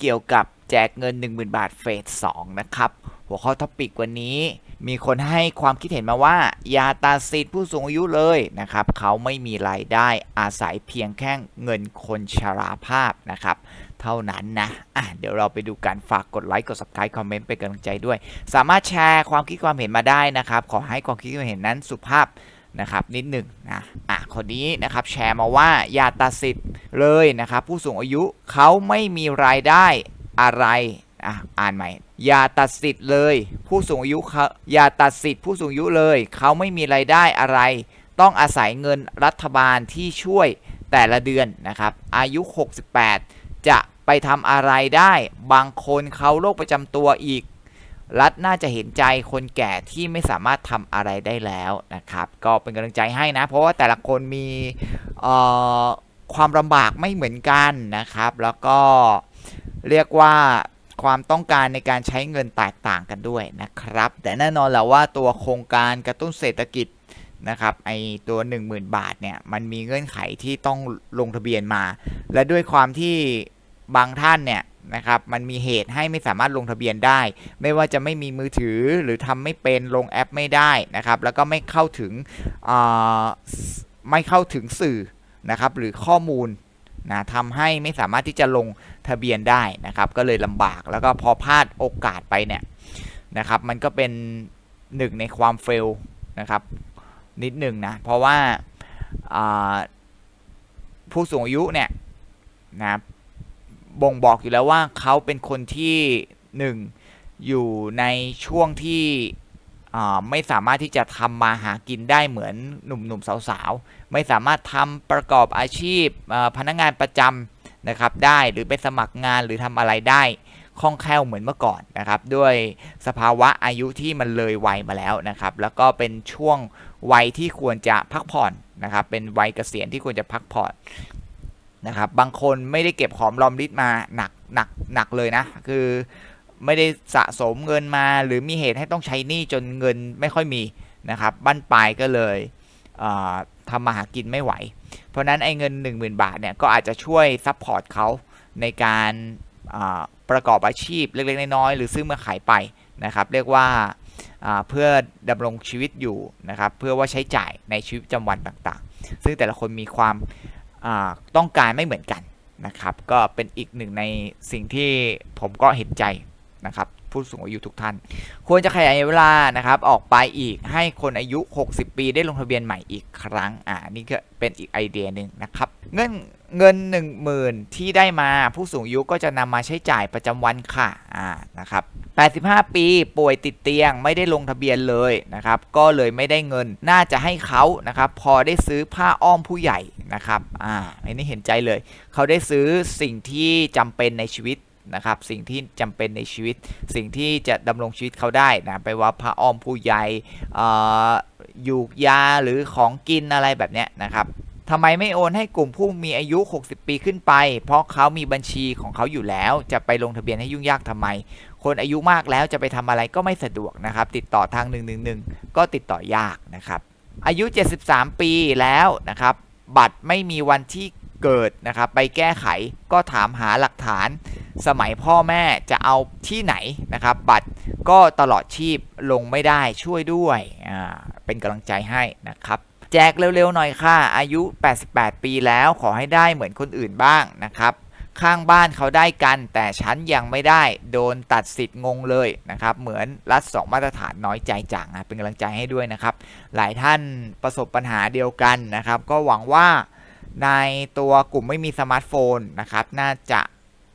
เกี่ยวกับแจกเงิน 10,000 บาทเฟส2นะครับ หัวข้อท็อปิกวันนี้ มีคนให้ความคิดเห็นมาว่าอย่าตัดสิทธิ์ผู้สูงอายุเลยนะครับ เขาไม่มีรายได้อาศัยเพียงแค่เงินคนชราภาพนะครับ เท่านั้นนะอะเดี๋ยวเราไปดูกันฝากกดไลค์กด subscribe คอมเมนต์เป็นกำลังใจด้วย สามารถแชร์ความคิดความเห็นมาได้นะครับ ขอให้ความคิดความเห็นนั้นสุภาพ นะครับนิดหนึ่งนะอะคนนี้นะครับแชร์มาว่าอย่าตัดสิทธิ์เลยนะครับผู้สูงอายุเขาไม่มีรายได้อะไรอะอ่านใหม่อย่าตัดสิทธิ์เลย ผู้สูงอายุเขาอย่าตัดสิทธิ์ผู้สูงอายุเลย เขาไม่มีรายได้อะไร ต้องอาศัยเงินรัฐบาลที่ช่วยแต่ละเดือนนะครับ อายุ 68 จะไปทำอะไรได้ บางคนเขาโรคประจำตัวอีก รัฐน่าจะเห็นใจคนแก่ที่ไม่สามารถทำอะไรได้แล้วนะครับ ก็เป็นกำลังใจให้นะ เพราะว่าแต่ละคนมีความลำบากไม่เหมือนกันนะครับ แล้วก็เรียกว่าความต้องการในการใช้เงินแตกต่างกันด้วยนะครับ แต่แน่นอนแหละว่าตัวโครงการกระตุ้นเศรษฐกิจนะครับไอตัว 10,000 บาทเนี่ยมันมีเงื่อนไขที่ต้องลงทะเบียนมา และด้วยความที่บางท่านเนี่ย นะครับมันมีเหตุให้ไม่สามารถลงทะเบียนได้ ไม่ว่าจะไม่มีมือถือหรือทำไม่เป็นลงแอปไม่ได้นะครับแล้วก็ไม่เข้าถึงไม่เข้าถึงสื่อนะครับหรือข้อมูลนะทำให้ไม่สามารถที่จะลงทะเบียนได้นะครับก็เลยลำบากแล้วก็พอพลาดโอกาสไปเนี่ยนะครับมันก็เป็นหนึ่งในความเฟลนะครับนิดหนึ่งนะเพราะว่าอ่าผู้สูงอายุเนี่ยนะ บ่งบอกอยู่แล้วว่าเขาเป็นคนที่หนึ่งอยู่ในช่วงที่ไม่สามารถที่จะทำมาหากินได้เหมือนหนุ่มๆสาวๆ ไม่สามารถทำประกอบอาชีพพนักงานประจำนะครับได้หรือไปสมัครงานหรือทำอะไรได้คล่องแคล่วเหมือนเมื่อก่อนนะครับ ด้วยสภาวะอายุที่มันเลยวัยมาแล้วนะครับ แล้วก็เป็นช่วงวัยที่ควรจะพักผ่อนนะครับ เป็นวัยเกษียณที่ควรจะพักผ่อน นะครับบางคนไม่ได้เก็บหอมรอมริบมาหนักหนักหนักเลยนะ คือไม่ได้สะสมเงินมาหรือมีเหตุให้ต้องใช้หนี้จนเงินไม่ค่อยมีนะครับบั้นปลายก็เลยทำมาหากินไม่ไหว เพราะนั้นไอ้เงิน 10,000 บาทเนี่ยก็อาจจะช่วยซัพพอร์ตเขาในการประกอบอาชีพเล็กๆน้อยๆหรือซื้อมาขายไปนะครับเรียกว่าเพื่อดำรงชีวิตอยู่นะครับเพื่อว่าใช้จ่ายในชีวิตประจำวันต่างๆ ซึ่งแต่ละคนมีความ ต้องการไม่เหมือนกันนะครับ ก็เป็นอีกหนึ่งในสิ่งที่ผมก็เห็นใจนะครับผู้สูงอายุทุกท่าน ควรจะขยายเวลานะครับออกไปอีกให้คนอายุ 60 ปีได้ลงทะเบียนใหม่อีกครั้งอ่านี่ก็เป็นอีกไอเดียหนึ่งนะครับ เงื่อน เงิน 10,000 ที่ได้มาผู้สูงอายุก็จะนำมาใช้จ่ายประจำวันค่ะอ่านะครับ85 ปีป่วยติดเตียงไม่ได้ลงทะเบียนเลยนะครับก็เลยไม่ได้เงินน่าจะให้เขานะครับพอได้ซื้อผ้าอ้อมผู้ใหญ่นะครับอ่าอันนี้เห็นใจเลย เขาได้ซื้อสิ่งที่จำเป็นในชีวิตนะครับสิ่งที่จำเป็นในชีวิต สิ่งที่จะดำรงชีวิตเขาได้นะไปว่าผ้าอ้อมผู้ใหญ่อ่ายูกยาหรือของกินอะไรแบบเนี้ยนะครับ ทำไมไม่โอนให้กลุ่มผู้มีอายุ 60 ปีขึ้นไป เพราะเขามีบัญชีของเขาอยู่แล้ว จะไปลงทะเบียนให้ยุ่งยากทำไม คนอายุมากแล้วจะไปทำอะไรก็ไม่สะดวกนะครับ ติดต่อทาง 111 ก็ติดต่อยากนะครับ อายุ 73 ปีแล้วนะครับ บัตรไม่มีวันที่เกิดนะครับไปแก้ไขก็ถามหาหลักฐาน สมัยพ่อแม่จะเอาที่ไหนนะครับ บัตรก็ตลอดชีพลงไม่ได้ช่วยด้วยเป็นกำลังใจให้นะครับ แจกเร็วๆหน่อยค่ะ อายุ 88 ปีแล้วขอให้ได้เหมือนคนอื่นบ้างนะครับ ข้างบ้านเขาได้กันแต่ฉันยังไม่ได้โดนตัดสิทธิ์งงเลยนะครับ เหมือนรัฐสองมาตรฐานน้อยใจจังนะเป็นกำลังใจให้ด้วยนะครับ หลายท่านประสบปัญหาเดียวกันนะครับ ก็หวังว่าในตัวกลุ่มไม่มีสมาร์ทโฟนนะครับ น่าจะ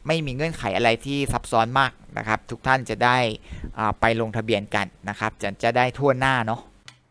ไม่มีเงื่อนไขอะไรที่ซับซ้อนมากนะครับ ทุกท่านจะได้ไปลงทะเบียนกันนะครับ จะจะได้ทั่วหน้าเนาะ